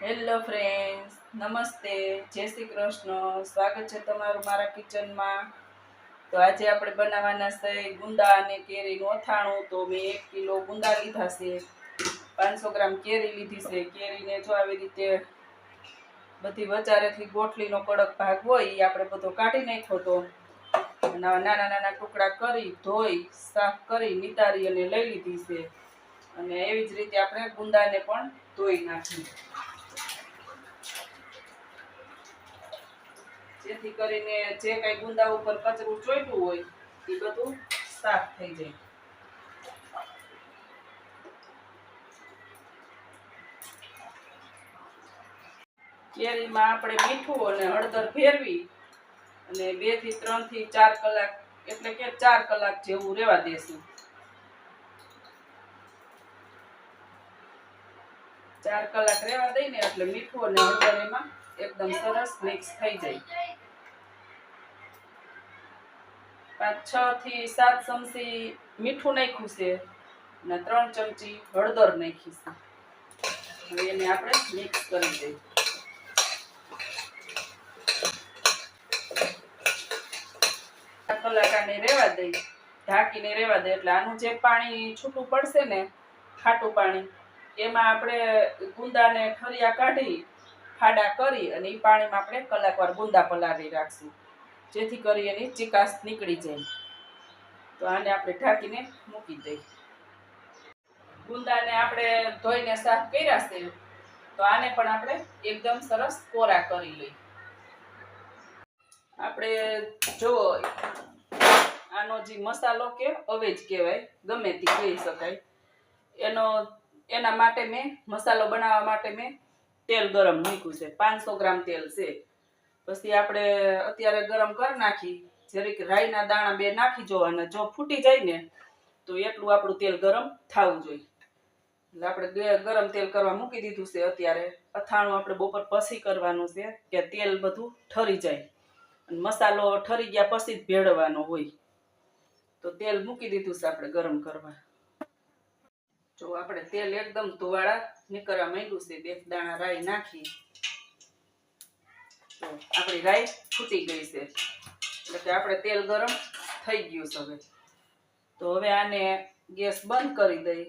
Hello friends, નમસ્તે, જય શ્રી કૃષ્ણ. સ્વાગત છે તમારું મારા કિચનમાં. તો આજે આપણે બનાવવાના છે ગુંદા અને કેરીનું અથાણું. તો મેં એક કિલો ગુંદા લીધા છે. પાંચસો ગ્રામ કેરી લીધી છે. કેરીને જો આવી રીતે બધી વચારેથી ગોઠલીનો કડક ભાગ હોય એ આપણે બધો કાઢી નાખ્યો હતો અને નાના નાના ટુકડા કરી, ધોઈ, સાફ કરી, નિતારી અને લઈ લીધી છે. અને એવી જ રીતે આપણે ગુંદાને પણ ધોઈ નાખી જેથી કરીને જે કઈ ગુંદા ઉપર કચરું ચોટ્યું હોય, એ બધું સાફ થઈ જાય. કેરીમાં આપણે મીઠું અને હળદર ભેરવી અને બેથી ત્રણથી ચાર કલાક, એટલે કે ચાર કલાક જેવું રહેવા દેશું. ચાર કલાક રહેવા દઈને એટલે મીઠું અને હળદર એમાં એકદમ સરસ મિક્સ થઈ જાય. પાંચ છ થી સાત ચમચી મીઠું નાખ્યું છે અને ત્રણ ચમચી હળદર નાખી છે. હવે એને આપણે મિક્સ કરી દઈએ. કલાકાને રહેવા દઈ ઢાંકીને રહેવા દે એટલે આનું જે પાણી છૂટું પડશે ને, ખાટું પાણી, એમાં આપણે ગુંદાને ઠરિયા કાઢી ફાડા કરી અને એ પાણીમાં આપણે કલાકવાર ગુંદા પલાળી રાખશું. જેથી કરી એની ચિકાસ નીકળી જાય. તો આને આપણે ઢાંકીને મૂકી દઈએ. ગુંદાને આપણે ધોઈને સાફ કર્યા છે, તો આને પણ આપણે એકદમ સરસ કોરા કરી લઈએ. આપણે જો આનો જે મસાલો કે અવેજ કહેવાય, ગમે તે કહી શકાય, એનો, એના માટે મેં મસાલો બનાવવા માટે મેં તેલ ગરમ મૂક્યું છે. પાંચસો ગ્રામ તેલ છે. પછી આપણે અત્યારે ગરમ કરી નાખી. જરીક રાઈના દાણા બે નાખી જોવાના જો ફૂટી જાય ને, તો એટલું આપણું તેલ ગરમ થવું જોઈએ. એટલે આપણે ગરમ તેલ કરવા મૂકી દીધું છે અત્યારે. અથાણું આપણે બપોર પછી કરવાનું છે, કે તેલ બધું ઠરી જાય. અને મસાલો ઠરી ગયા પછી જ ભેળવાનો હોય. તો તેલ મૂકી દીધું છે આપણે ગરમ કરવા. જો આપણે તેલ એકદમ ધોવાળા નીકળવા માંડ્યું છે, બે દાણા રાઈ નાખી. આપણી રાઈ ફૂટી ગઈ છે. એટલે કે આપણે તેલ ગરમ થઈ ગયું છે હવે. તો હવે આને ગેસ બંધ કરી દઈ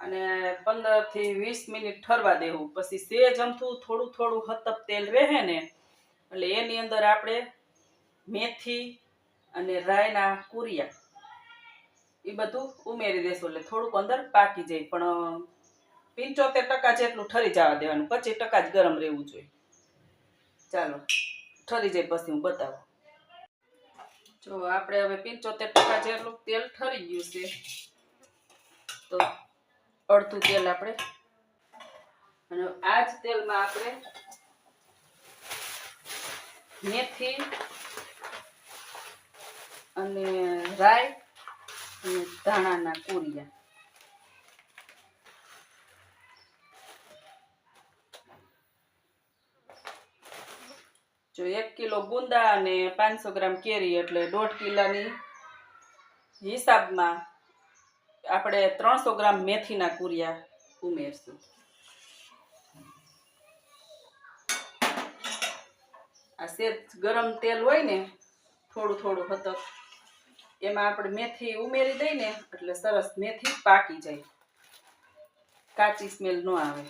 અને પંદરથી વીસ મિનિટ ઠરવા દેવું. પછી સેજ અમથું થોડું થોડું હતપ તેલ રહે ને, એટલે એની અંદર આપણે મેથી અને રાયના કુરિયા, એ બધું ઉમેરી દેશું. એટલે થોડુંક અંદર પાકી જાય. પણ, પંચોતેર ટકા જેટલું ઠરી જવા દેવાનું. પચીસ ટકા જ ગરમ રહેવું જોઈએ. ચાલો, ઠરી જાય પછી હું બતાવું. જો, આપણે હવે પંચોતેર ટકા જેટલું તેલ ઠરી ગયું છે. તો અડધું તેલ આપણે, અને આ જ તેલમાં આપણે મેથી અને રાઈ અને ધાણાના કુરિયા. જો એક કિલો ગુંદા અને પાંચસો ગ્રામ કેરી એટલે દોઢ કિલાની હિસાબમાં આપણે ત્રણસો ગ્રામ મેથીના કુરિયા ઉમેરશું. આ સેજ ગરમ તેલ હોય ને, થોડું થોડું હતક એમાં આપણે મેથી ઉમેરી દઈને, એટલે સરસ મેથી પાકી જાય. કાચી સ્મેલ ન આવે.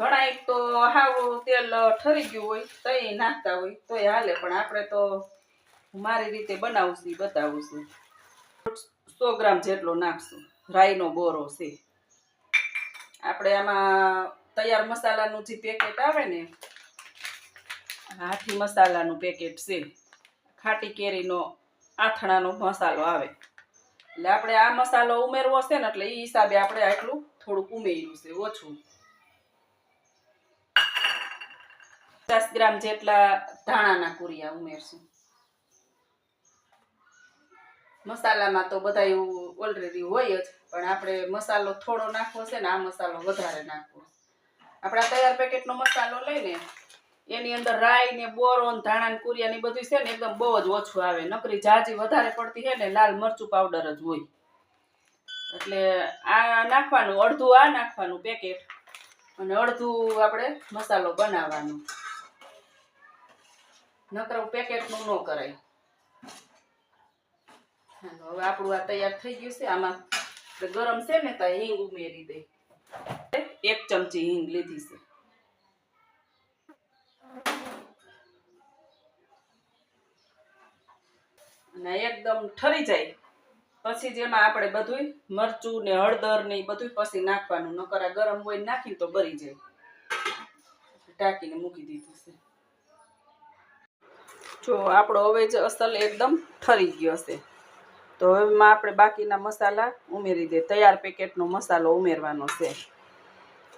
ઘણા તો હાવું તેલ ઠરી ગયું હોય તો એ નાખતા હોય, તોય હાલે. પણ આપણે તો મારી રીતે બનાવશું બતાવશું સો ગ્રામ જેટલો નાખશું. રાઈનો બોરો છે. આપણે આમાં તૈયાર મસાલાનું જે પેકેટ આવે ને હાથી મસાલાનું પેકેટ છે. ખાટી કેરીનો આથણાનો મસાલો આવે. એટલે આપણે આ મસાલો ઉમેરવો છે ને, એટલે એ હિસાબે આપણે આટલું થોડુંક ઉમેર્યું છે, ઓછું. પચાસ ગ્રામ જેટલા ધાણાના કુરિયા ઉમેરશું. મસાલામાં તો બધા એવું ઓલરેડી હોય જ, પણ આપણે મસાલો થોડો નાખવો છે ને, આ મસાલો વધારે નાખવો. આપણા તૈયાર પેકેટનો મસાલો લઈને એની અંદર રાઈ ને બોરો ને ધાણા ને કુરિયા ને બધું છે ને, એકદમ બહુ જ ઓછું આવે. નકરી જાજી વધારે પડતી છે ને, લાલ મરચું પાવડર જ હોય. એટલે આ નાખવાનું, અડધું આ નાખવાનું પેકેટ અને અડધું આપણે મસાલો બનાવવાનો. નકર પેકેટનું ન કરાય. હવે આપણું આ તૈયાર થઈ ગયું છે. આમાં ગરમ છે ને તો હિંગ ઉમેરી દે. એક ચમચી હિંગ લીધી છે. અને એકદમ ઠરી જાય. પછી જેમાં આપણે બધું મરચું ને હળદર ને બધું પછી નાખવાનું. નકર આ ગરમ હોય નાખીને તો બરી જાય. ટાંકીને મૂકી દીધું છે. જો આપણો હવે જ અસલ એકદમ ઠરી ગયો હશે. તો હવે એમાં આપણે બાકીના મસાલા ઉમેરી દે. તૈયાર પેકેટનો મસાલો ઉમેરવાનો છે.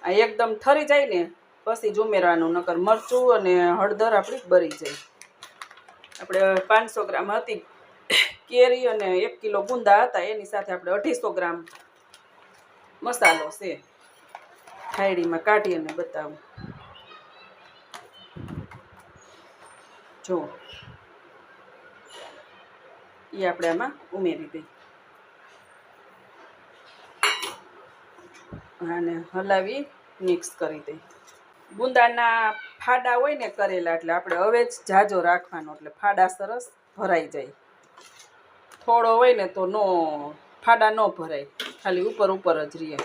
આ એકદમ ઠરી જાય ને, પછી જ ઉમેરવાનું, નકર મરચું અને હળદર આપણી બરી જાય. આપણે પાંચસો ગ્રામ હતી, કેરી અને એક કિલો ગુંદા હતા, એની સાથે આપણે અઢીસો ગ્રામ મસાલો છે. થાળીમાં કાઢી અને બતાવું. જો. એ આપણે આમાં ઉમેરી દઈ અને હલાવી મિક્સ કરી દઈ બુંદાના ફાડા હોય ને કરેલા એટલે આપણે હવે જ જાજો રાખવાનો એટલે ફાડા સરસ ભરાઈ જાય. થોડો હોય ને તો નો, ફાડા ન ભરાય. ખાલી ઉપર ઉપર જ રહે.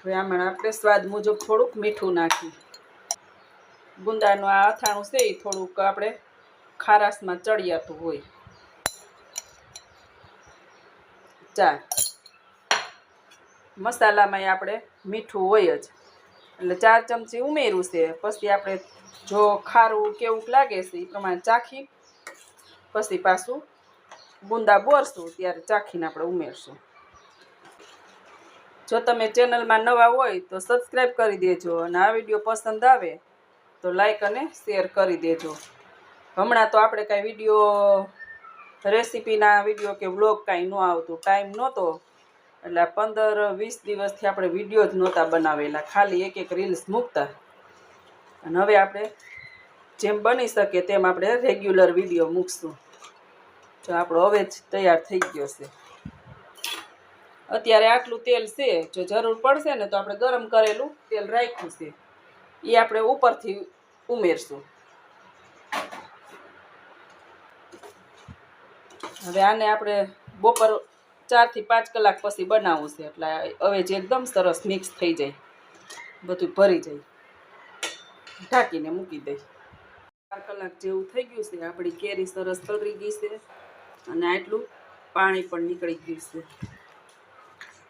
હવે આમાં આપણે સ્વાદ મુજબ થોડુંક મીઠું નાખી ગુંદાનું આ અથાણું છે એ થોડુંક આપણે ખારાશમાં ચડિયાતું હોય. ચાર મસાલામાં આપણે મીઠું હોય જ. એટલે ચાર ચમચી ઉમેર્યું છે. પછી આપણે જો ખારું કેવું લાગે છે એ પ્રમાણે ચાખી. પછી પાછું ગુંદા બોરશું, ત્યારે ચાખીને આપણે ઉમેરશું. જો તમે ચેનલમાં નવા હોય તો સબસ્ક્રાઈબ કરી દેજો અને આ વીડિયો પસંદ આવે તો લાઈક અને શેર કરી દેજો. હમણાં તો આપણે કાંઈ વીડિયો રેસીપીના વીડિયો કે વ્લોગ કાંઈ ન આવતું ટાઈમ નહોતો. એટલે પંદર, વીસ દિવસથી આપણે વીડિયો જ નહોતા બનાવેલા, ખાલી એક એક રીલ્સ મૂકતા. અને હવે આપણે જેમ બની શકે તેમ આપણે રેગ્યુલર વીડિયો મૂકશું. જો આપણો હવે જ તૈયાર થઈ ગયો છે. અત્યારે આટલું તેલ છે, જો જરૂર પડશે ને તો આપણે ગરમ કરેલું તેલ રાખ્યું છે. એ આપણે ઉપરથી ઉમેરશું હવે આને આપણે બપોર ચારથી પાંચ કલાક પછી બનાવવું છે. એટલે હવે જે એકદમ સરસ મિક્સ થઈ જાય. બધું ભરી જાય. ઢાંકીને મૂકી દઈ ચાર કલાક જેવું થઈ ગયું છે. આપણી કેરી સરસ પલળી ગઈ છે. અને આટલું પાણી પણ નીકળી ગયું છે.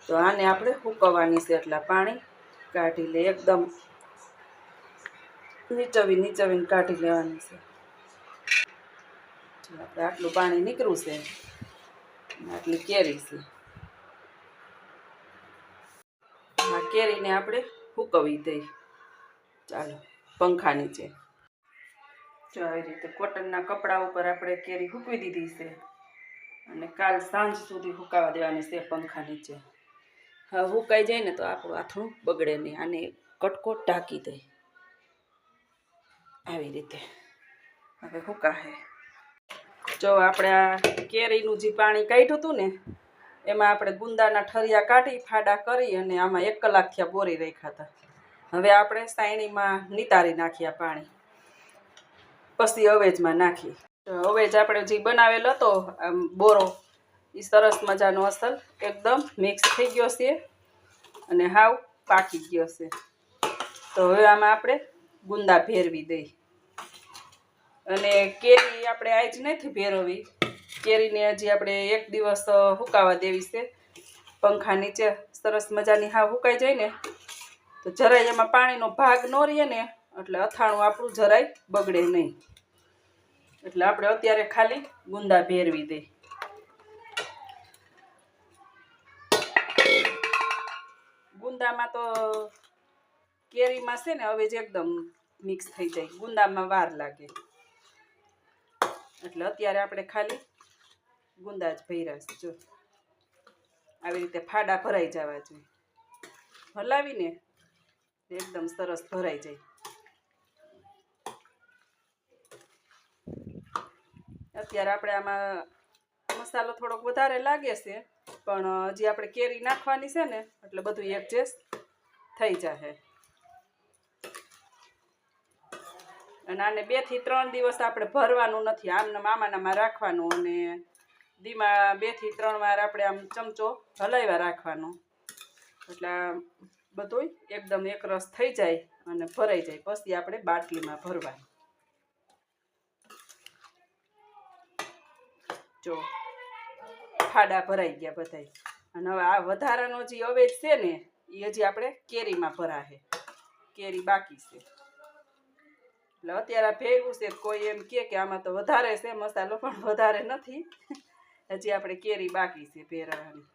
તો આને આપણે સૂકવવાની છે. એટલે પાણી કાઢી લે એકદમ. નીચવી નીચવીને કાઢી લેવાની છે. આપણે આટલું પાણી નીકળ્યું છે આટલી કેરી છે. આ કેરીને આપણે સૂકવી દઈ ચાલો, પંખા નીચે. જો આવી રીતે કોટનના કપડા ઉપર આપણે કેરી સૂકવી દીધી છે, અને કાલ સાંજ સુધી સુકાવા દેવાની છે પંખા નીચે. હવે સુકાઈ જાય ને તો આપણું આથણું બગડે નહીં, આને કટકો ટાંકી દઈ આવી રીતે. હવે સુકાશે જો આપણે આ કેરીનું જે પાણી કાઢ્યું હતું ને, એમાં આપણે ગુંદાના ઠરિયા કાઢી, ફાડા કરી અને આમાં એક કલાક થયા બોરી રાખ્યા હતા. હવે આપણે સાયણીમાં નિતારી નાખ્યા પાણી. પછી અવેજમાં નાખી. અવેજ આપણે જે બનાવેલો હતો બોરો એ સરસ મજાનો અસલ, એકદમ મિક્સ થઈ ગયો છે અને હાવ પાકી ગયો છે. તો હવે આમાં આપણે ગુંદા ભેરવી દઈ. અને કેરી આપણે આજ નથી ભેરવવી. કેરીને હજી આપણે એક દિવસ હુકાવા દેવી છે. પંખા નીચે સરસ મજાની હા સુકાઈ જાય ને. તો જરાય એમાં પાણીનો ભાગ ન રહે ને, એટલે અથાણું આપણું જરાય બગડે નહીં. એટલે આપણે અત્યારે ખાલી ગુંદા ભેરવી દઈ ગુંદામાં તો કેરીમાં છે ને, હવે જ એકદમ મિક્સ થઈ જાય. ગુંદામાં વાર લાગે. એટલે અત્યારે આપણે ખાલી ગુંદા જ જો. આવી રીતે ફાડા ભરાઈ જવા જોઈએ. હલાવીને એકદમ સરસ ભરાઈ જાય. અત્યારે આપણે આમાં મસાલો થોડોક વધારે લાગે છે, પણ હજી આપણે કેરી નાખવાની છે ને, એટલે બધું એડજસ્ટ થઈ જશે અને આને બેથી ત્રણ દિવસ આપણે ભરવાનું નથી. આમને મામાનામાં રાખવાનું અને દીમાં બેથી ત્રણ વાર આપણે આમ ચમચો હલાવ્યા રાખવાનો. એટલે આ બધુંય એકદમ એકરસ થઈ જાય અને ભરાઈ જાય. પછી આપણે બાટલીમાં ભરવાનું. જો ખાડા ભરાઈ ગયા બધાય. અને હવે આ વધારાનો જે અવેજ છે ને, એ હજી આપણે કેરીમાં ભરાશે. કેરી બાકી છે. એટલે અત્યારે ભેગું છે કોઈ એમ કે કે આમાં તો વધારે છે, મસાલો પણ વધારે નથી. હજી આપણે કેરી બાકી છે ભેરવાની.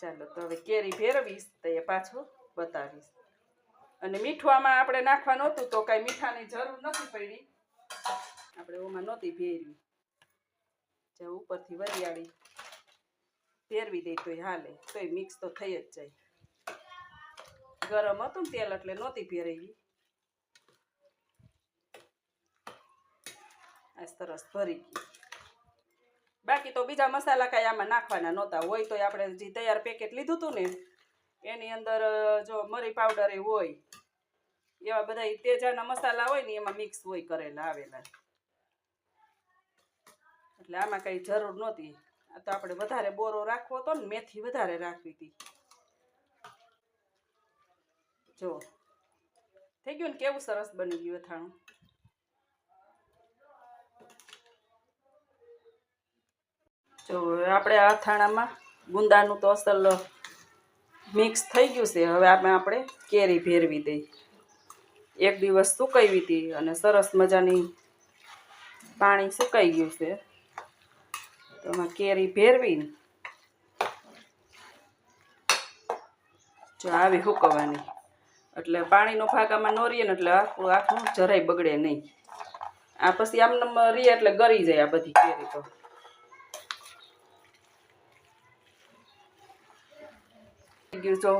ચાલો તો હવે કેરી ભેરવીશ તો એ પાછો બતાવીશ. અને મીઠવામાં આપણે નાખવાનું હતું તો કાંઈ મીઠાની જરૂર નથી પડી. આપણે ઓમાં નહોતી ભેરવી. જે ઉપરથી વરિયાળી. ફેરવી દઈ તોય હાલે, તોય મિક્સ તો થઈ જ જાય. ગરમ હતું ને તેલ એટલે નહોતી ફેરવી આ સરસ ભરી ગઈ બાકી તો બીજા મસાલા કાંઈ આમાં નાખવાના નહોતા હોય તો આપણે જે તૈયાર પેકેટ લીધું હતું ને, એની અંદર જો મરી પાવડર એ હોય, એવા બધા તેજાના મસાલા હોય ને એમાં મિક્સ હોય કરેલા, આવેલા. એટલે આમાં કંઈ જરૂર નહોતી. આ તો આપણે વધારે બોરો રાખવો હતો ને, મેથી વધારે રાખવી હતી. જો, થઈ ગયું ને? કેવું સરસ બની ગયું અથાણું? જો આપણે આ અથાણામાં ગુંદાનું તો અસલ મિક્સ થઈ ગયું છે. હવે આમાં આપણે કેરી ભેરવી દઈ એક દિવસ સુકાવી હતી અને સરસ મજાની પાણી સુકાઈ ગયું છે. તો એમાં કેરી ભેરવીને જો આવી સુકવવાની. એટલે પાણીનો ભાગ આમાં ન રહીએ ને એટલે આખું આખું જરાય બગડે નહીં. આ પછી આમ રીએ એટલે ગરી જાય આ બધી કેરી તો. ગયું જો.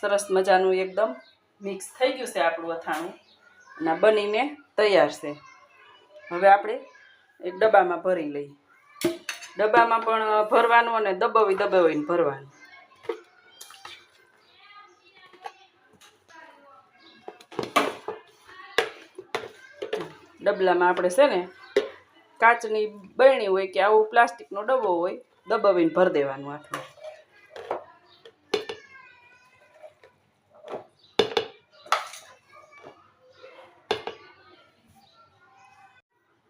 સરસ મજાનું એકદમ મિક્સ થઈ ગયું છે આપણું અથાણું. અને બનીને તૈયાર છે. હવે આપણે એક ડબ્બામાં ભરી લઈએ. ડબ્બામાં પણ ભરવાનું અને દબાવી દબાવીને ભરવાનું. ડબલામાં આપણે છે ને કાચની બરણી હોય કે આવું પ્લાસ્ટિકનો ડબ્બો હોય, દબાવીને ભરી દેવાનું આટલું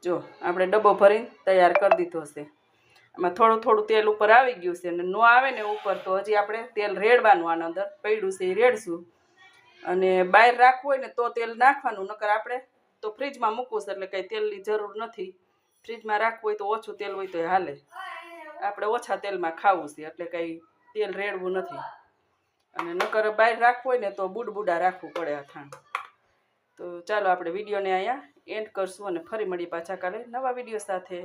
જો, આપણે ડબ્બો ભરીને તૈયાર કરી દીધો છે. આમાં થોડું થોડું તેલ ઉપર આવી ગયું છે અને ન આવે ને ઉપર તો હજી આપણે તેલ રેડવાનું આના અંદર, પડ્યું છે એ રેડશું. અને બહાર રાખવું હોય ને તો તેલ નાખવાનું, નકર આપણે તો ફ્રીજમાં મૂકવું છે એટલે કંઈ તેલની જરૂર નથી. ફ્રીજમાં રાખવું હોય તો ઓછું તેલ હોય તો હાલે. આપણે ઓછા તેલમાં ખાવું છે એટલે કંઈ તેલ રેડવું નથી. અને નકર બહાર રાખવું હોય ને તો બુડબુડા રાખવું પડે અથાણું. તો ચાલો આપણે વિડીયોને અહીંયા એન્ડ કરશું અને ફરી મળીએ પાછા કાલે નવા વીડિયો સાથે.